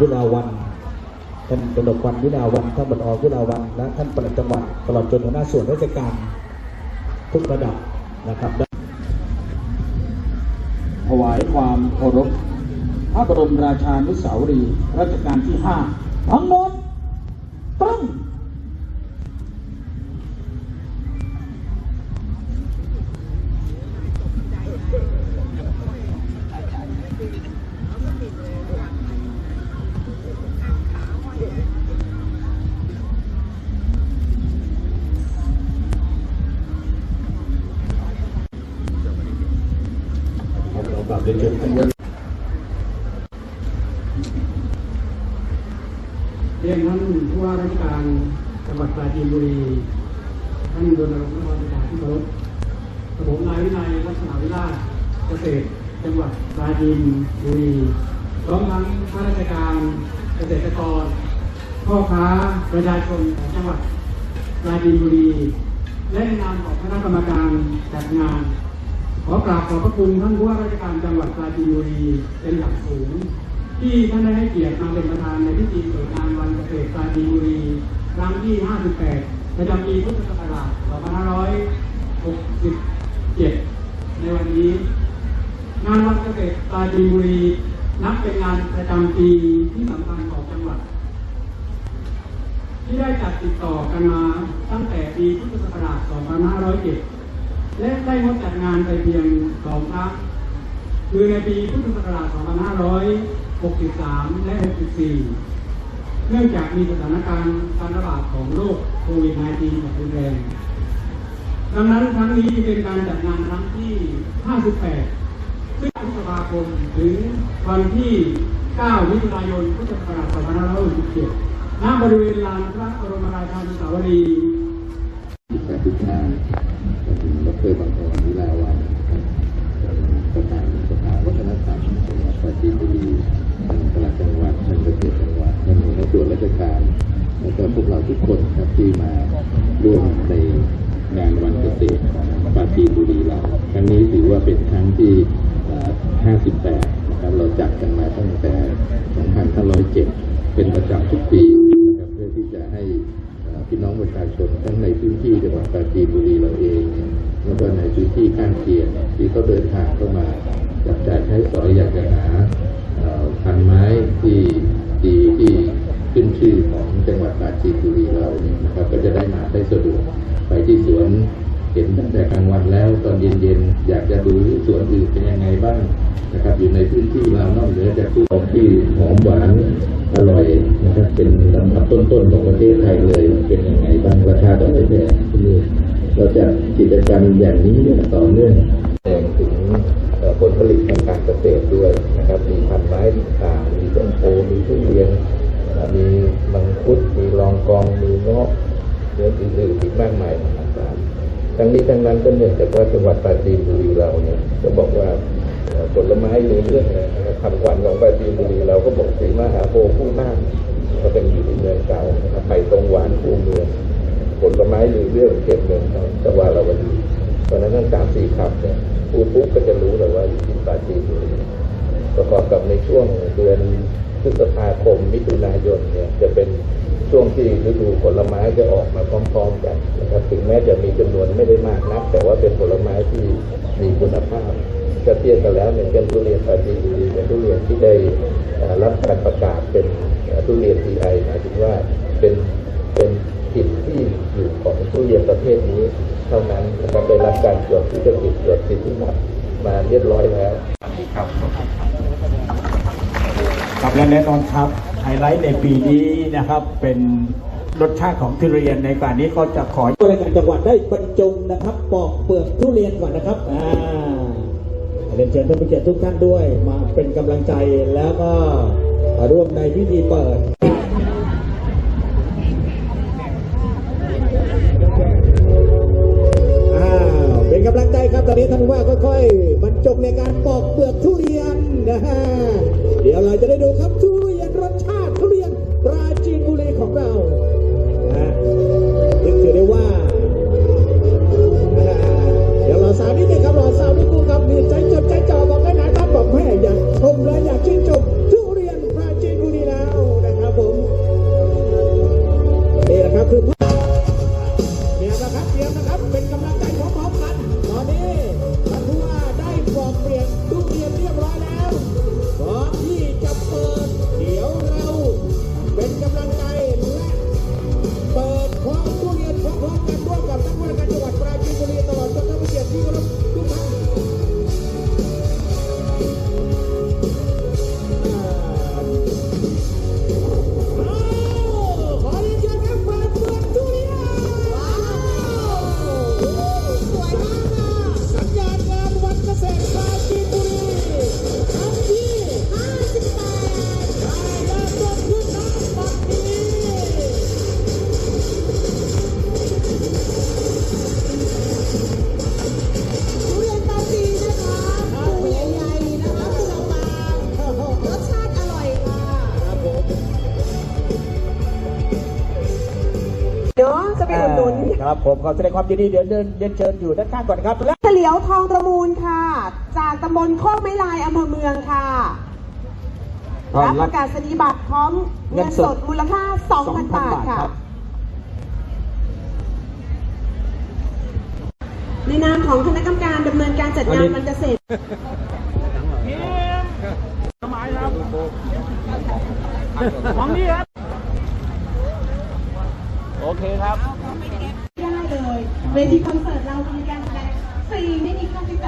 วิลาวันท่านกนกวันวิลาวันท่านบรรอวิลาวันและท่านปลัดจังหวัดตลอดจนหัวหน้าส่วนราชการทุกระดับนะครับถวายความเคารพพระบรมราชานุสาวรีย์รัชกาลที่ห้าทั้งหมด รียนท่านผู้ว่าราชการจังหวัดปราจีนบุรีท่านดลรงค์นครประที่เคารพกระผมนายวินัยลักษณะวิราชเกษตรจังหวัดปราจีนบุรีพร้อมทั้งข้าราชการเกษตรกรพ่อค้าประชาชนของจังหวัดปราจีนบุรีและในนามของคณะกรรมการจัดงาน ขอกราบขอบพระคุณท่านผู้ว่าราชการจังหวัดปราจีนบุรีเป็นอย่างสูง ที่ท่านได้ให้เกียรติมาเป็นประธานในพิธีเปิด ดีบุรีครั้งที่ 58 ประจำปีพุทธศักราช 2567 ในวันนี้ งานวันเกษตรปราจีนบุรีนับเป็นงานประจำปีที่สำคัญของจังหวัด ที่ได้จัดติดต่อกันมาตั้งแต่ปีพุทธศักราช 2507 และได้งดจัดงานไปเพียงสองครั้งคือในปีพุทธศักราช 2563 และ 64 เนื่องจากมีสถานการณ์การระบาดของโรคโควิด -19 แบบรุนแรง ดังนั้นครั้งนี้จึงเป็นการจัดงานครั้งที่ 58 ซึ่งพฤษภาคมถึงวันที่ 9 มิถุนายน พุทธศักราช2567ณบริเวณลานพระบรมราชานุสาวรีย์สาธุชาติก็ถึงดรบาง พวกเราทุกคนครับที่มาร่วมในงานวันเกษตรของปราจีนบุรีเราครั้งนี้ถือว่าเป็นครั้งที่ 58 นะครับเราจัดกันมาตั้งแต่ 2507 เป็นประจำทุกปีนะครับเพื่อที่จะให้พี่น้องประชาชนทั้งในพื้นที่จังหวัดปราจีนบุรีเราเองแล้วก็ในพื้นที่ข้างเคียงที่เขาเดินทางเข้ามาจับจ่ายใช้สอยอยากจะหาพันไม้ที่ดีที่ ขึ้นชื่อของจังหวัดปราจีนบุรีเราเนี่ยนะครับก็จะได้มาได้สะดวกไปที่สวนเห็นตั้งแต่กลางวันแล้วตอนเย็นๆอยากจะดูสวนอื่นเป็นยังไงบ้างนะครับอยู่ในพื้นที่เรานอกเหนือจากผู้ของที่หอมหวานอร่อยนะครับเป็นลำดับต้นๆของประเทศไทยเลยเป็นยังไงบ้างราคาต่องไปเนี่ยคือเราจะกิจกรรมอย่างนี้เนี่ยต่อเนื่องแสดงถึงผลผลิตทางการเกษตรด้วยนะครับมีพันไม้ต่างมีต้นโพมีทุเรียน มีมังคุดมีรองกองมีเงาะเนื้ออื่นๆอีกมากมายมหาศาลทั้งนี้ทั้งนั้นก็เนื่องจากว่าจังหวัดปราจีนบุรีเราเนี่ยจะบอกว่าผลไม้เรื่อเรื่องเลยนะครับคำขวัญของปราจีนบุรีเราก็บอกสีมหาโพธิ์คู่น่าก็เป็นอยู่ในเมืองเก่านะครับไปตรงหวานคู่เมืองผลไม้ลือเรื่องเก็บเมืองเขาจะว่าเราวันดีเพราะนั้นทั้งสามสี่คำเนี่ยพูดปุ๊บก็จะรู้เลยว่าอยู่ที่ปราจีนบุรีประกอบกับในช่วงเดือน พฤษภาคมมิถุนายนเนี่ยจะเป็นช่วงที่ฤดูผลไม้จะออกมาพร้อมๆกันนะครับ ถึงแม้จะมีจำนวนไม่ได้มากนัก แต่ว่าเป็นผลไม้ที่มีคุณภาพถ้าเทียบกันแล้วเนี่ยเป็นทุเรียนปาจีดีเป็นทุเรียนที่ได้รับการประกาศเป็นทุเรียน GI หมายถึงว่าเป็นเป็นถิ่นที่อยู่ของทุเรียนประเภทนี้ เท่านั้นนะครับได้รับการตรวจที่จะติดตรวจสิทธิบัตรมาเรียบร้อยแล้วครับ ครับและแน่นอนครับไฮไลท์ในปีนี้นะครับเป็นรสชาติของทุเรียนในการนี้ก็จะขอรายการจังหวัดได้บรรจงนะครับ ปอกเปลือกทุเรียนก่อนนะครับอ่าเรียนเชิญท่านผู้เกียรติทุกท่านด้วย มาเป็นกำลังใจแล้วก็ร่วมในพิธีเปิด ครับตอนนี้ท่านว่าค่อยๆบรรจบในการปอกเปลือกทุเรียนนะฮะเดี๋ยวเราจะได้ดูครับทุเรียนรสชาติทุเรียนปราจีนบุรีของเรานะฮะนึกถือได้ว่าอ่าเดี๋ยวรอสาวนิดนึงครับรอสาวนิดนึงครับมีใจจดใจจ่อบอกได้ไหนครับบอกแม่อยากชมและอยากชื่นชม มขอแสดงความยินดีเดี๋ยวเดินเรียนเชิญอยู่ด้านข้างก่อนครับและเฉลียวทองประมูลค่ะ จากตำบลโคกไม้ลายอำเภอเมืองค่ะรับประกาศนียบัตรพร้อมเงินสดมูลค่า 2,000 บาทค่ะในนามของคณะกรรมการดำเนินการจัดงานวันเกษตรโอเคครับได้เลย เวทีคอนเสิร์ตเรามีการแสดงฟรีไม่มีค่าใช้จ่าย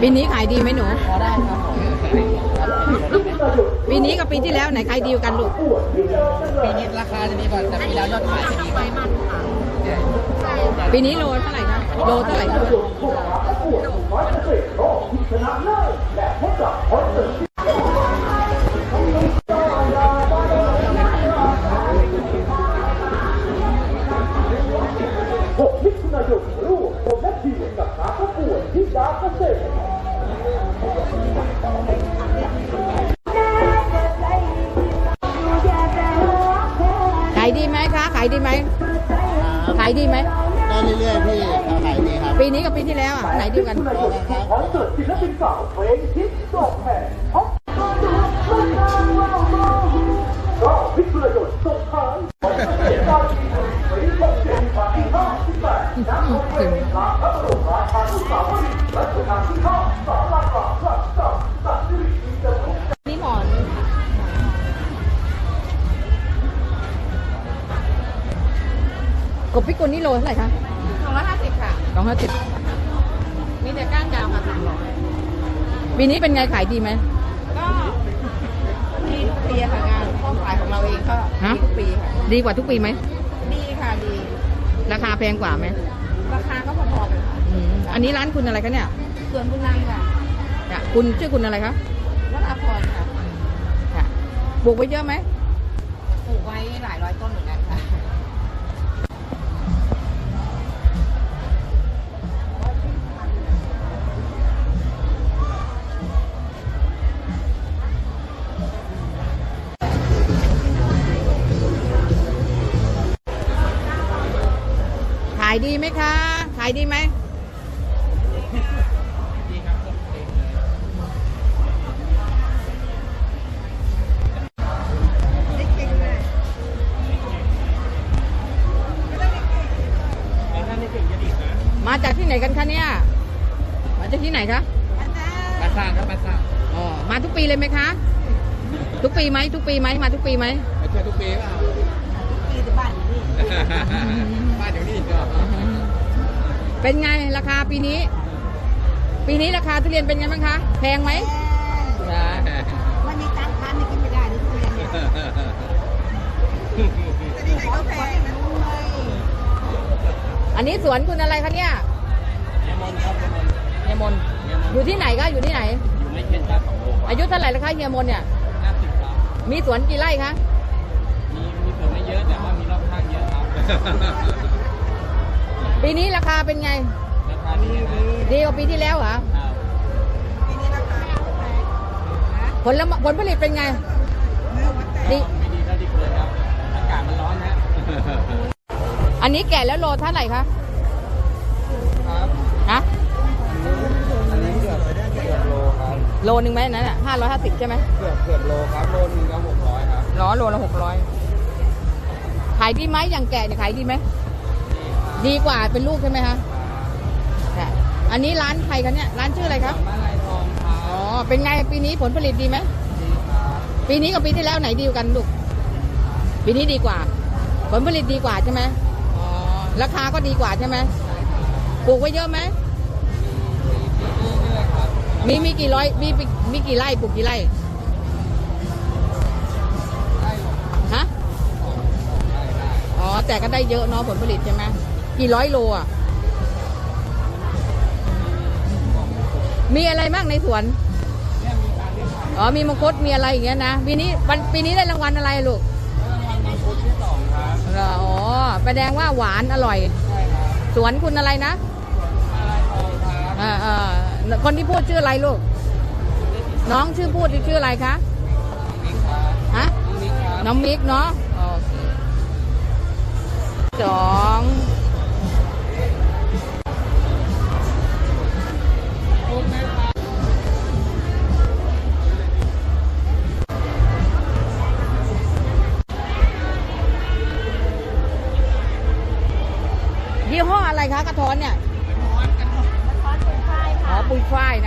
ปีนี้ขายดีไหมหนูพอได้ครับปีนี้กับปีที่แล้วไหนขายดีกว่ากันลูก ปีนี้ราคาจะดีกว่าแต่ปีแล้วยอดขายจะดีกว่าปีนี้โลเท่าไหร่คะโลเท่าไหร่คะขายดีไหมได้เรื่อยๆพี่ขายดีครับปีนี้กับปีที่แล้วอะไหนดีกว่ากันนี่ บพิกุลนี่โลเท่าไหร่คะสองร้อยห้าสิบค่ะสองห้าสิบมีแต่ก้านยาวค่ะสามร้อยปีนี้เป็นไงขายดีไหมก็ดีทุกปีอะค่ะงานข้อขายของเราเองก็ฮะดีทุกปีค่ะดีกว่าทุกปีไหมดีค่ะดี ราคาแพงกว่าไหมราคาก็พอๆกันค่ะอืมอันนี้ร้านคุณอะไรคะเนี่ยส่วนบุญนังค่ะเนี่ยคุณชื่อคุณอะไรคะวัดอาพรค่ะค่ะปลูกไว้เยอะไหมปลูกไว้หลายร้อยต้นเหมือนกันค่ะายดีไหมคะ ขายดีไหมมาจากที่ไหนกันคะเนี่ย มาจากที่ไหนคะมาสร้างครับมาสร้างอ๋อ มาทุกปีเลยไหมคะ ทุกปีไหมทุกปีไหมมาทุกปีไหมมาเชื่อทุกปีเปล่าปีแต่บ้านอยู่นี่ บ้านอยู่นี่ก็ เป็นไงราคาปีนี้ ปีนี้ราคาทุเรียนเป็นไงบ้างคะ แพงไหมจ้ะวันนี้ตั้งร้านไม่กินไม่ได้นี่คือยังไงแต่นี่ไหนก็แพงนะเลยอันนี้สวนคุณอะไรคะเนี่ยเฮียมนอยู่ที่ไหนคะอยู่ที่ไหน อยู่ไม่เช่นครับสองโลอายุเท่าไหร่แล้วคะเฮียมนเนี่ยห้าสิบครับมีสวนกี่ไร่คะ มีมีส่วนไม่เยอะแต่ว่ามีรอบข้างเยอะครับ ปีนี้ราคาเป็นไง ราคาดีนะดีกว่าปีที่แล้วเหรอครับปีนี้ราคาแพงผลละผลผลิตเป็นไงดีไม่ดีเท่าที่ควรครับอากาศมันร้อนนะอันนี้แก่แล้วโลเท่าไหร่คะครับฮะอันนี้เกือบเกือบโลครับโลนึงไหมนั่นอะห้าร้อยห้าสิบใช่ไหมเกือบเกือบโลครับโลนึงก็หกร้อยครับล้อโลละหกร้อยขายดีไหมอย่างแก่เนี่ยขายดีไหม ดีกว่าเป็นลูกใช่ไหมคะค่ะอันนี้ร้านใครคะเนี่ย ร้านชื่ออะไรครับบ้านไรทองครับอ๋อเป็นไงปีนี้ผลผลิตดีไหม ดีครับปีนี้กับปีที่แล้วไหนดีกว่ากันลูก ปีนี้ดีกว่า ผลผลิตดีกว่าใช่ไหมอ๋อ ราคาก็ดีกว่าใช่ไหมปลูกไว้เยอะไหมมีมีกี่ร้อยมีมีมีกี่ไร่ปลูกกี่ไร่ฮะอ๋อ แต่ก็ได้เยอะเนาะผลผลิตใช่ไหม กี่ร้อยโลอะ มีอะไรบ้างในสวน อ๋อ มีมังคุดมีอะไรอย่างเงี้ยนะ ปีนี้วันปีนี้ได้รางวัลอะไรลูกเหรออ๋อแสดงว่าหวานอร่อย สวนคุณอะไรนะเออเออคนที่พูดชื่ออะไรลูก น้องชื่อพูดชื่ออะไรคะฮะน้องมิกเนาะโอเคสอง ยี่ห้ออะไรคะกระท้อนเนี่ยอ๋อ ปุยฝ้ายนะ